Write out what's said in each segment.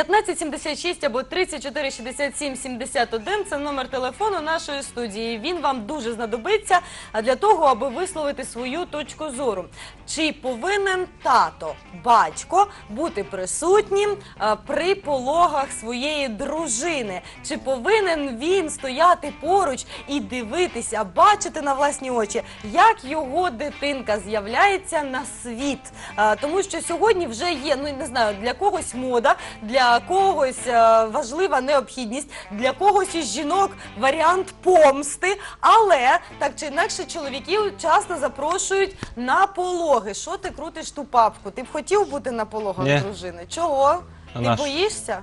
1576 або 34 67 71 – це номер телефону нашої студії. Він вам дуже знадобиться для того, аби висловити свою точку зору. Чи повинен тато, батько бути присутнім а, при пологах своєї дружини? Чи повинен він стояти поруч і дивитися, бачити на власні очі, як його дитинка з'являється на світ? А, Тому що сьогодні вже є, ну не знаю, для когось мода, для когось е, важлива необхідність, для когось із жінок варіант помсти. Але так чи інакше чоловіків часто запрошують на пологи. Що ти крутиш ту папку? Ти б хотів бути на пологах Ні. дружини? Чого? А Ти наш- боїшся?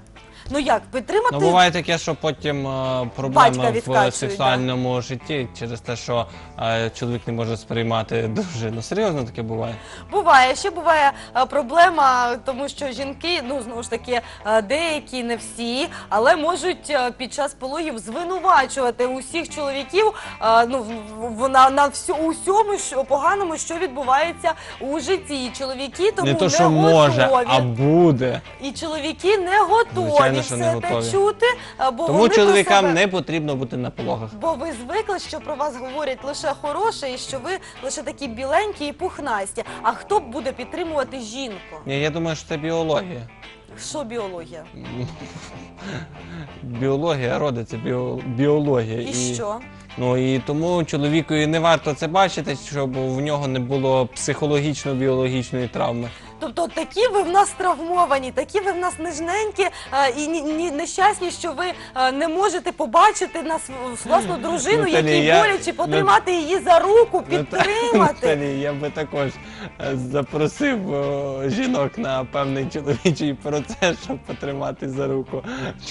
Ну як, підтримати? Ну, буває таке, що потім е, проблема в відкачують, сексуальному житті через те, що е, чоловік не може сприймати дружину. Серйозно таке буває? Буває, ще буває е, проблема, тому що жінки, ну знову ж таки, е, деякі не всі, але можуть е, під час пологів звинувачувати усіх чоловіків е, ну, в- в- на, на всю, усьому що, поганому, що відбувається у житті. І чоловіки тому не то, що готові. може, а буде. І чоловіки не готові Звичайно, що не готові. чути, е, бо Тому вони чоловікам себе... не потрібно бути на пологах. Бо ви звикли, що про вас говорять лише хороше, і що ви лише такі біленькі і пухнасті. А хто буде підтримувати жінку? Ні, я думаю, що це біологія. Що біологія? Біологія роди це біо... біологія. І що? Ну і тому чоловікові не варто це бачити, щоб в нього не було психологічно-біологічної травми. Тобто такі ви в нас травмовані, такі ви в нас нежненькі е, і ні, ні, нещасні, що ви е, не можете побачити нас власну дружину, Наталі, якій я- боляче потримати її за руку, підтримати. Наталі, я би також е, запросив е, жінок на певний чоловічий процес, щоб потримати за руку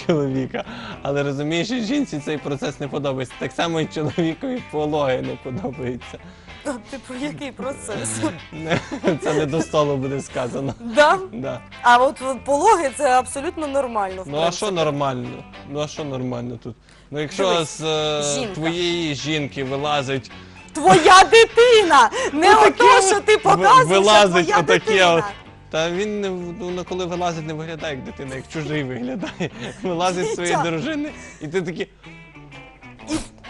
чоловіка. Але розумієш, жінці цей процес не подобається. Так само і чоловікові пологи не подобаються. Типу, який процес? Це не до столу буде сказано. Да? Да. А от пологи це абсолютно нормально. в Ну а принципі. що нормально? Ну а що нормально тут? Ну якщо Дивись, з е, жінка. твоєї жінки вилазить Твоя дитина! Не Отаке ото, от що ти ви- показуєш, а вилазить твоя отаке дитина. от. Та він не в- ну, коли вилазить, не виглядає як дитина, як чужий виглядає. Вилазить з своєї Вітя. дружини, і ти такий.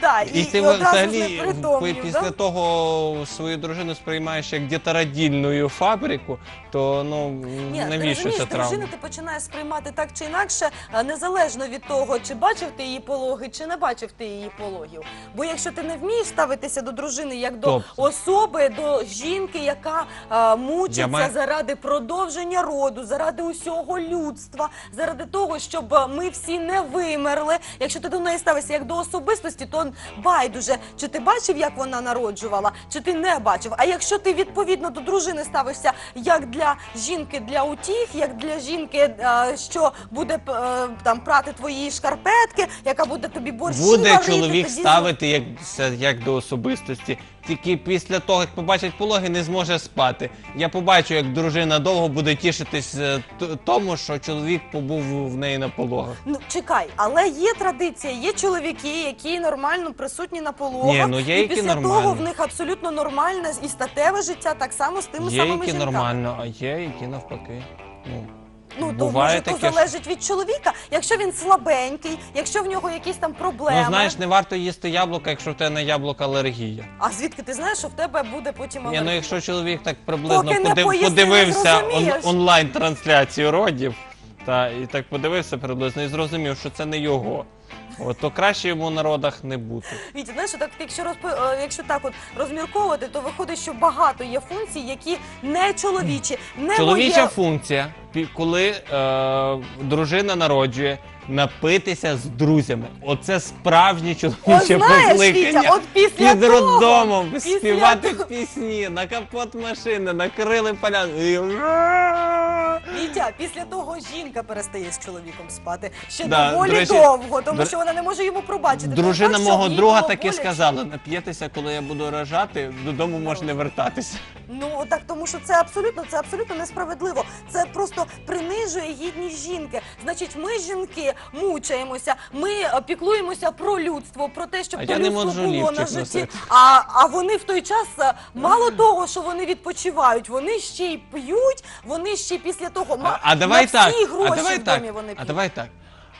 Да, і, І ти і взагалі знепритомнів, після да? того свою дружину сприймаєш як дітарадільну фабрику, то ну Ні, ти навіщо розумієш, травма? дружину ти починаєш сприймати так чи інакше, а, незалежно від того, чи бачив ти її пологи, чи не бачив ти її пологів. Бо якщо ти не вмієш ставитися до дружини як до Тобто? особи, до жінки, яка а, мучиться Я маю- заради продовження роду, заради усього людства, заради того, щоб а, ми всі не вимерли. Якщо ти до неї ставишся як до особистості, то байдуже, чи ти бачив, як вона народжувала, чи ти не бачив. А якщо ти відповідно до дружини ставишся як для жінки для утіх, як для жінки, е, що буде е, там прати твої шкарпетки, яка буде тобі борщі Буде чоловік тоді ставити як, як до особистості. Тільки після того, як побачить пологи, не зможе спати. Я побачу, як дружина довго буде тішитись е, т- тому, що чоловік побув в неї на пологах. Ну чекай, але є традиція, є чоловіки, які нормально присутні на пологах. Ні, ну є і які після того в них абсолютно нормальне і статеве життя, так само з тими Є самими які жінками. нормально, а є які навпаки. Ну, Ну то буває може то таке, що- залежить від чоловіка. Якщо він слабенький, якщо в нього якісь там проблеми. ну знаєш, не варто їсти яблука, якщо в тебе на яблука алергія. А звідки ти знаєш, що в тебе буде потім Ні, ну алергія? якщо чоловік так приблизно Поки не поїсти, не подивився он- зрозумієш. онлайн-трансляцію родів, та і так подивився приблизно і зрозумів, що це не його. От, то краще йому на родах не бути. Вітя, знаєш, так якщо розпи... е, якщо так от розмірковувати, то виходить, що багато є функцій, які не чоловічі, не Чоловіча моє... функція, пі- коли е, дружина народжує, напитися з друзями. Оце справжнє О, чоловіче знаєш, покликання. От після Під того, роддомом після співати того- пісні на капот машини, накрили поляну. І... Вітя, після того жінка перестає з чоловіком спати ще Да, доволі до речі, довго, тому до- що вона не може йому пробачити. Дружина що мого їй друга було таки боляче. сказала: нап'єтеся, коли я буду рожати, додому можеш не вертатися. Ну так тому що це абсолютно це абсолютно несправедливо. Це просто принижує гідність жінки. Значить, ми жінки мучаємося, ми е, піклуємося про людство, про те, щоб А то я не людство можу було лівчик на житті. носити. А, а вони в той час е, мало того, що вони відпочивають, вони ще й п'ють, вони ще після того А, ма- а давай на так. всі гроші а давай в так. домі вони а п'ють. давай так.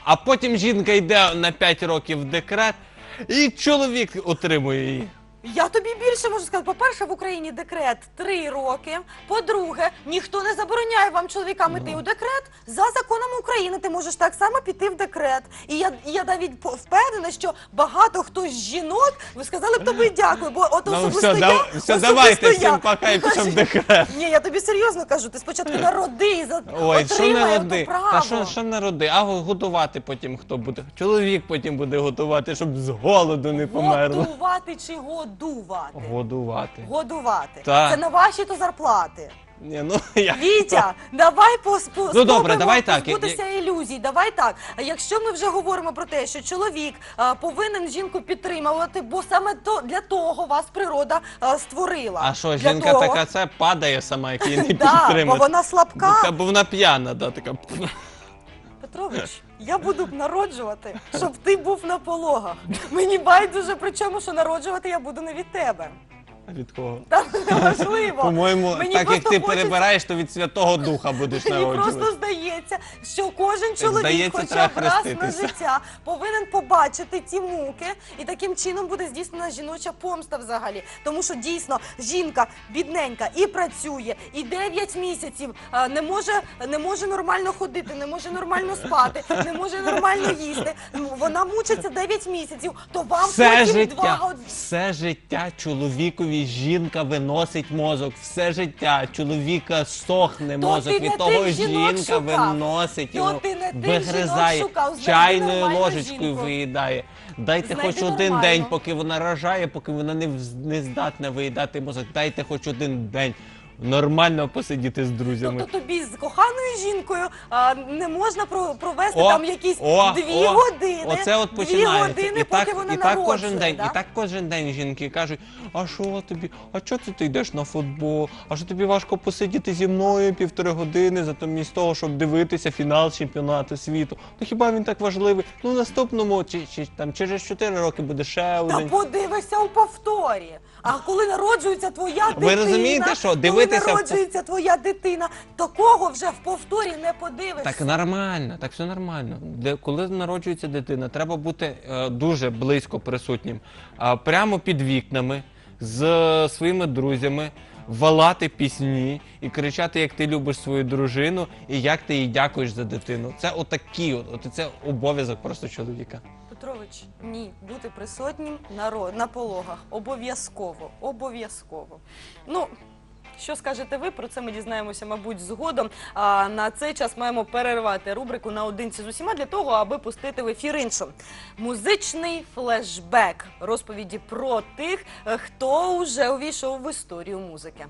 А потім жінка йде на 5 років в декрет, і чоловік отримує її. Я тобі більше можу сказати. По-перше, в Україні декрет три роки. По-друге, ніхто не забороняє вам чоловікам іти у декрет. За законом України ти можеш так само піти в декрет. І я, і я навіть по- впевнена, що багато хто з жінок ви сказали б тобі дякую, бо от Ну особисто все, я, дав- все особисто давайте, я. всім пока і пішов в декрет. Ні, я тобі серйозно кажу. Ти спочатку народи і за Ой, що отримай народи? ото право. Та що, що народи? А годувати потім хто буде? Чоловік потім буде готувати, щоб з голоду не померло. Готувати чи годувати? Годувати. Годувати. Так. Це на ваші то зарплати. Ні, ну я Вітя, давай пос, Ну, добре, давай так, я- позбутися ілюзій. Давай так. А Якщо ми вже говоримо про те, що чоловік а, повинен жінку підтримувати, бо саме то для того вас природа а, створила. А що, Для жінка того- така це падає сама, як її не Да, бо підтримати. вона слабка. Та бо вона п'яна, да, така. Петрович, я буду народжувати, щоб ти був на пологах. Мені байдуже, причому, що народжувати я буду не від тебе. Від кого? Та неважливо. По-моєму, Мені так як просто ти хочеться- перебираєш, то від Святого Духа будеш Мені народжувати. просто здається, що кожен чоловік, здається, хоча треба б раз на хреститися. життя, повинен побачити ті муки, і таким чином буде здійснена жіноча помста взагалі. Тому що дійсно жінка бідненька і працює, і 9 місяців а, не може, не може нормально ходити, не може нормально спати, не може нормально їсти. Ну, Вона мучиться 9 місяців, то вам Все потім життя, два все життя чоловікові жінка виносить мозок. Все життя чоловіка сохне То мозок. ти Від того тих жінок жінка шукав. виносить То його, ти не тих вигризає, жінок шукав. Знайди чайною нормальну ложечкою жінку. виїдає. Дайте Знайди хоч один нормальну. день, поки вона рожає, поки вона не, вз- не здатна виїдати мозок. Дайте хоч один день. Нормально посидіти з друзями. Тобто тобі з коханою жінкою а, не можна про- провести О, там якісь о, дві о, години. Оце от дві починається. години, і поки так, вона і так народжує. кожен день, да? і так кожен день жінки кажуть: а що тобі? А чого це ти йдеш на футбол? А що тобі важко посидіти зі мною півтори години, замість того, щоб дивитися фінал чемпіонату світу? Ну хіба він так важливий? Ну в наступному чи, чи там через 4 роки буде ще Та один. подивишся у повторі. А коли народжується твоя дитина, Ви розумієте, що дивитися коли народжується твоя дитина, такого вже в повторі не подивишся. Так нормально, так все нормально. Де, коли народжується дитина, треба бути е, дуже близько присутнім, а, прямо під вікнами з е, своїми друзями, валати пісні і кричати, як ти любиш свою дружину і як ти їй дякуєш за дитину. Це отакі, от, от це обов'язок просто чоловіка. Петрович, ні, бути присутнім на, ро- на пологах. Обов'язково, обов'язково. Ну, що скажете ви? Про це ми дізнаємося, мабуть, згодом. А на цей час маємо перервати рубрику наодинці з усіма для того, аби пустити в ефір іншу. Музичний флешбек розповіді про тих, хто вже увійшов в історію музики.